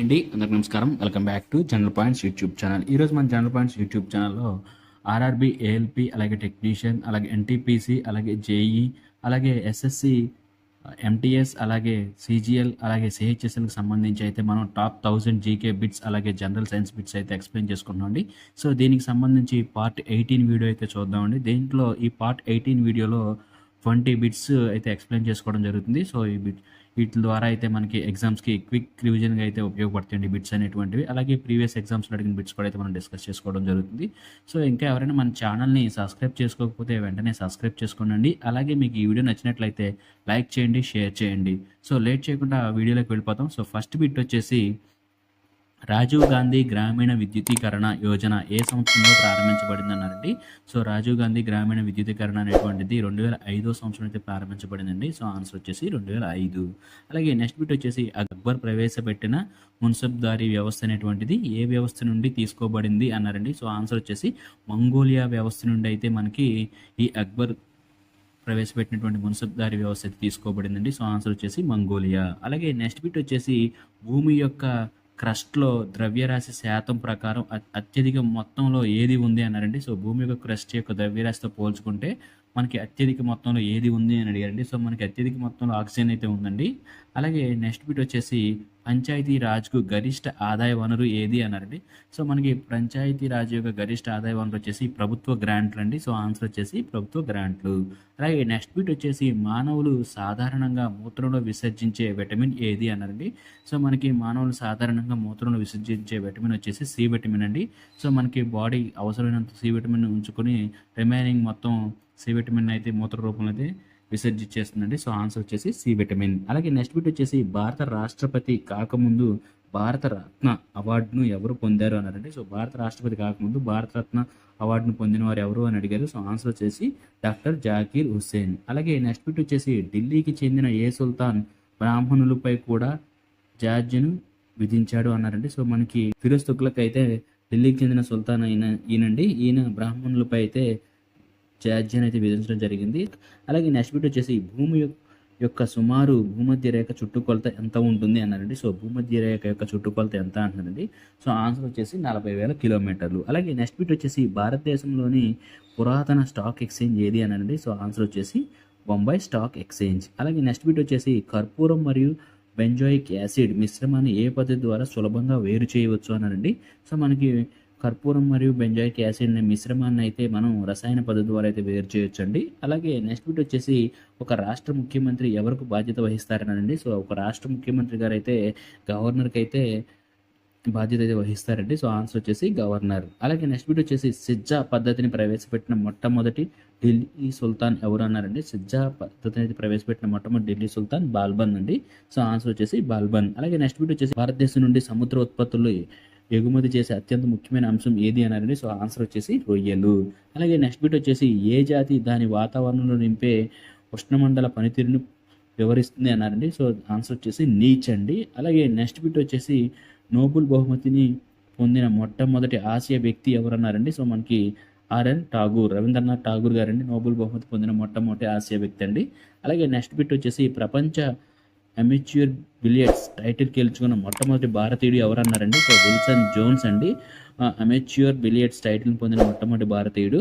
అండి అందరికి నమస్కారం. Welcome back to general points YouTube channel. ఈరోజు మన జనరల్ పాయింట్స్ యూట్యూబ్ ఛానల్లో ఆర్ఆర్బి ఏఎల్పి అలాగే టెక్నీషియన్ అలాగే ఎన్టీపీసీ అలాగే జేఈ అలాగే ఎస్ఎస్సి ఎంటీఎస్ అలాగే సిజిఎల్ అలాగే సిహెచ్ఎస్ఎల్కి సంబంధించి అయితే మనం టాప్ థౌజండ్ జీకే బిట్స్ అలాగే జనరల్ సైన్స్ బిట్స్ అయితే ఎక్స్ప్లెయిన్ చేసుకుంటున్నాం అండి. సో దీనికి సంబంధించి పార్ట్ ఎయిటీన్ వీడియో అయితే చూద్దామండి దీంట్లో ఈ పార్ట్ ఎయిటీన్ వీడియోలో ట్వంటీ బిట్స్ అయితే ఎక్స్ప్లెయిన్ చేసుకోవడం జరుగుతుంది. సో ఈ బిట్ వీటి ద్వారా అయితే మనకి ఎగ్జామ్స్కి క్విక్ రివిజన్గా అయితే ఉపయోగపడుతుంది బిట్స్ అనేటువంటివి. అలాగే ప్రీవియస్ ఎగ్జామ్స్లో అడిగిన బిట్స్ కూడా అయితే మనం డిస్కస్ చేసుకోవడం జరుగుతుంది. సో ఇంకా ఎవరైనా మన ఛానల్ని సబ్స్క్రైబ్ చేసుకోకపోతే వెంటనే సబ్స్క్రైబ్ చేసుకోండి అలాగే మీకు ఈ వీడియో నచ్చినట్లయితే లైక్ చేయండి షేర్ చేయండి. సో లేట్ చేయకుండా వీడియోలోకి వెళ్ళిపోతాం. సో ఫస్ట్ బిట్ వచ్చేసి రాజీవ్ గాంధీ గ్రామీణ విద్యుతీకరణ యోజన ఏ సంవత్సరంలో ప్రారంభించబడింది అన్నారండి సో రాజీవ్ గాంధీ గ్రామీణ విద్యుతీకరణ అనేటువంటిది రెండు వేల ఐదో సంవత్సరం అయితే ప్రారంభించబడిందండి. సో ఆన్సర్ వచ్చేసి రెండు వేల ఐదు. అలాగే నెక్స్ట్ బిట్ వచ్చేసి అక్బర్ ప్రవేశపెట్టిన మున్సబ్దారీ వ్యవస్థ అనేటువంటిది ఏ వ్యవస్థ నుండి తీసుకోబడింది అన్నారండి? సో ఆన్సర్ వచ్చేసి మంగోలియా వ్యవస్థ నుండి అయితే మనకి ఈ అక్బర్ ప్రవేశపెట్టినటువంటి మున్సబ్దారీ వ్యవస్థ అయితే తీసుకోబడిందండి. సో ఆన్సర్ వచ్చేసి మంగోలియా. అలాగే నెక్స్ట్ బిట్ వచ్చేసి భూమి యొక్క క్రస్ట్లో ద్రవ్యరాశి శాతం ప్రకారం అత్యధిక మొత్తంలో ఏది ఉంది అన్నారండి? సో భూమి యొక్క క్రస్ట్ యొక్క ద్రవ్యరాశితో పోల్చుకుంటే మనకి అత్యధిక మొత్తంలో ఏది ఉంది అని అడిగారండి. సో మనకి అత్యధిక మొత్తంలో ఆక్సిజన్ అయితే ఉందండి. అలాగే నెక్స్ట్ బిట్ వచ్చేసి పంచాయతీ రాజ్కు గరిష్ట ఆదాయ వనరు ఏది అన్నారండి. సో మనకి పంచాయతీ రాజ్ యొక్క గరిష్ట ఆదాయ వనరు వచ్చేసి ప్రభుత్వ గ్రాంట్లు అండి. సో ఆన్సర్ వచ్చేసి ప్రభుత్వ గ్రాంట్లు. అలాగే నెక్స్ట్ బిట్ వచ్చేసి మానవులు సాధారణంగా మూత్రంలో విసర్జించే విటమిన్ ఏది అన్నారండి. సో మనకి మానవులు సాధారణంగా మూత్రంలో విసర్జించే విటమిన్ వచ్చేసి సి విటమిన్ అండి. సో మనకి బాడీ అవసరమైనంత సి విటమిన్ ఉంచుకొని రిమైనింగ్ మొత్తం సి విటమిన్ అయితే మూత్ర రూపంలో అయితే విసర్జించేస్తుందండి. సో ఆన్సర్ వచ్చేసి సి విటమిన్. అలాగే నెక్స్ట్ బిట్ వచ్చేసి భారత రాష్ట్రపతి కాకముందు భారత రత్న అవార్డును ఎవరు పొందారు అన్నారండి. సో భారత రాష్ట్రపతి కాకముందు భారత రత్న అవార్డును పొందిన వారు ఎవరు అని అడిగారు. సో ఆన్సర్ వచ్చేసి డాక్టర్ జాకీర్ హుస్సేన్. అలాగే నెక్స్ట్ బిట్ వచ్చేసి ఢిల్లీకి చెందిన ఏ సుల్తాన్ బ్రాహ్మణులపై కూడా జార్జ్ను విధించాడు అన్నారండి. సో మనకి ఫిరోజ్ తుగ్లక్ అయితే ఢిల్లీకి చెందిన సుల్తాన్ అయిన ఈయనండి. ఈయన బ్రాహ్మణులపై అయితే జార్జ్యం అయితే విధించడం జరిగింది. అలాగే నెక్స్ట్ బిట్ వచ్చేసి భూమి యొక్క సుమారు భూమధ్య రేఖ చుట్టుకొలత ఎంత ఉంటుంది అన్నారండి. సో భూమధ్య రేఖ యొక్క చుట్టుకొలత ఎంత అంటున్నారండి సో ఆన్సర్ వచ్చేసి నలభై వేల కిలోమీటర్లు. అలాగే నెక్స్ట్ బిట్ వచ్చేసి భారతదేశంలోని పురాతన స్టాక్ ఎక్స్చేంజ్ ఏది అన్నారండి? సో ఆన్సర్ వచ్చేసి బొంబాయి స్టాక్ ఎక్స్చేంజ్. అలాగే నెక్స్ట్ బిట్ వచ్చేసి కర్పూరం మరియు బెంజాయిక్ యాసిడ్ మిశ్రమాన్ని ఏ పద్ధతి ద్వారా సులభంగా వేరు చేయవచ్చు అన్నారండి? సో మనకి కర్పూరం మరియు బెంజాయిక్ యాసిడ్ని అనే మిశ్రమాన్ని అయితే మనం రసాయన పద్ధతి ద్వారా అయితే వేరు చేయొచ్చండి. అలాగే నెక్స్ట్ బిట్ వచ్చేసి ఒక రాష్ట్ర ముఖ్యమంత్రి ఎవరికి బాధ్యత వహిస్తారనండి. సో ఒక రాష్ట్ర ముఖ్యమంత్రి గారు అయితే గవర్నర్కి అయితే బాధ్యత అయితే వహిస్తారండి. సో ఆన్సర్ వచ్చేసి గవర్నర్. అలాగే నెక్స్ట్ బిట్ వచ్చేసి సిజ్జా పద్ధతిని ప్రవేశపెట్టిన మొట్టమొదటి ఢిల్లీ సుల్తాన్ ఎవరు అన్నారండి సిజ్జా పద్ధతిని అయితే ప్రవేశపెట్టిన మొట్టమొదటి ఢిల్లీ సుల్తాన్ బాల్బన్ అండి. సో ఆన్సర్ వచ్చేసి బాల్బన్. అలాగే నెక్స్ట్ బిట్ వచ్చేసి భారతదేశం నుండి సముద్ర ఉత్పత్తులు ఎగుమతి చేసే అత్యంత ముఖ్యమైన అంశం ఏది అన్నారండి సో ఆన్సర్ వచ్చేసి రొయ్యలు. అలాగే నెక్స్ట్ బిట్ వచ్చేసి ఏ జాతి దాని వాతావరణంలో నింపే ఉష్ణమండల పనితీరును వివరిస్తుంది అన్నారండి సో ఆన్సర్ వచ్చేసి నీచ్ అండి. అలాగే నెక్స్ట్ బిట్ వచ్చేసి నోబుల్ బహుమతిని పొందిన మొట్టమొదటి ఆసియా వ్యక్తి ఎవరన్నారండి? సో మనకి ఆర్ఎన్ ఠాగూర్ రవీంద్రనాథ్ ఠాగూర్ గారండి. నోబెల్ బహుమతి పొందిన మొట్టమొదటి ఆసియా వ్యక్తి అండి. అలాగే నెక్స్ట్ బిట్ వచ్చేసి ప్రపంచ అమెచ్యూర్ బిలియర్డ్స్ టైటిల్ గెలుచుకున్న మొట్టమొదటి భారతీయుడు ఎవరన్నారండి? సో విల్సన్ జోన్స్ అండి. అమెచ్యూర్ బిలియర్డ్స్ టైటిల్ పొందిన మొట్టమొదటి భారతీయుడు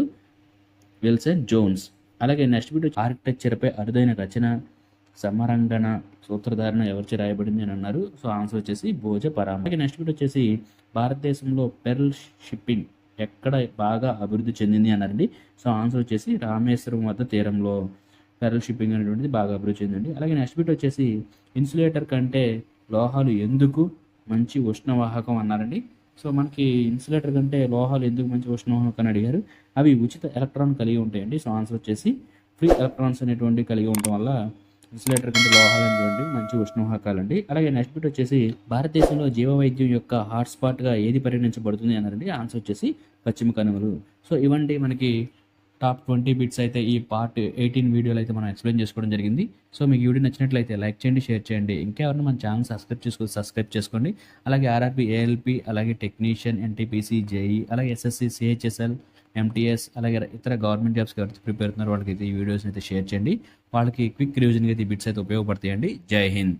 విల్సన్ జోన్స్ అలాగే నెక్స్ట్ బిట్ ఆర్కిటెక్చర్పై అరుదైన రచన సమరంగణ సూత్రధారణ ఎవరిచి రాయబడింది అని అన్నారు. సో ఆన్సర్ వచ్చేసి భోజ పరామ. అలాగే నెక్స్ట్ బిట్ వచ్చేసి భారతదేశంలో పెర్ల్ షిప్పింగ్ ఎక్కడ బాగా అభివృద్ధి చెందింది అన్నారండి. సో ఆన్సర్ వచ్చేసి రామేశ్వరం వద్ద తీరంలో పెరల్ షిప్పింగ్ అనేటువంటిది బాగా అభివృద్ధి చెందింది. అలాగే నెక్స్ట్ బిట్ వచ్చేసి ఇన్సులేటర్ కంటే లోహాలు ఎందుకు మంచి ఉష్ణవాహకం అన్నారండి. సో మనకి ఇన్సులేటర్ కంటే లోహాలు ఎందుకు మంచి ఉష్ణవాహకం అని అడిగారు. అవి ఉచిత ఎలక్ట్రాన్ కలిగి ఉంటాయండి. సో ఆన్సర్ వచ్చేసి ఫ్రీ ఎలక్ట్రాన్స్ అనేటువంటి కలిగి ఉండటం వల్ల ఇన్సులేటర్ కంటే లోహాలు అనేటువంటి మంచి ఉష్ణవాహకాలు అండి అలాగే నెక్స్ట్ బిట్ వచ్చేసి భారతదేశంలో జీవ వైద్యం యొక్క హాట్స్పాట్గా ఏది పరిగణించబడుతుంది అన్నారండి. ఆన్సర్ వచ్చేసి పశ్చిమ కనుమలు. సో ఇవండి మనకి టాప్ ట్వంటీ బిట్స్ అయితే ఈ పార్ట్ ఎయిటీన్ వీడియోలు అయితే మనం ఎక్స్ప్లెయిన్ చేసుకోవడం జరిగింది. సో మీకు వీడియో నచ్చినట్లయితే లైక్ చేయండి షేర్ చేయండి. ఇంకెవరైనా మన ఛానల్ సబ్స్క్రైబ్ చేసుకో సబ్స్క్రైబ్ చేసుకోండి. అలాగే ఆర్ఆర్బి ఏఎల్పి అలాగే టెక్నీషియన్ ఎన్టీపీసీ జేఈ అలాగే ఎస్ఎస్సి సిహెచ్ఎస్ఎల్ ఎంటీఎస్ అలాగే ఇతర గవర్నమెంట్ జాబ్స్కి ఎవరైతే ప్రిపేర్ అవుతున్నారో వాళ్ళకి అయితే ఈ వీడియోస్ అయితే షేర్ చేయండి. వాళ్ళకి క్విక్ రివిజన్కి అయితే ఈ బిట్స్ అయితే ఉపయోగపడతాయండి. జై హింద్.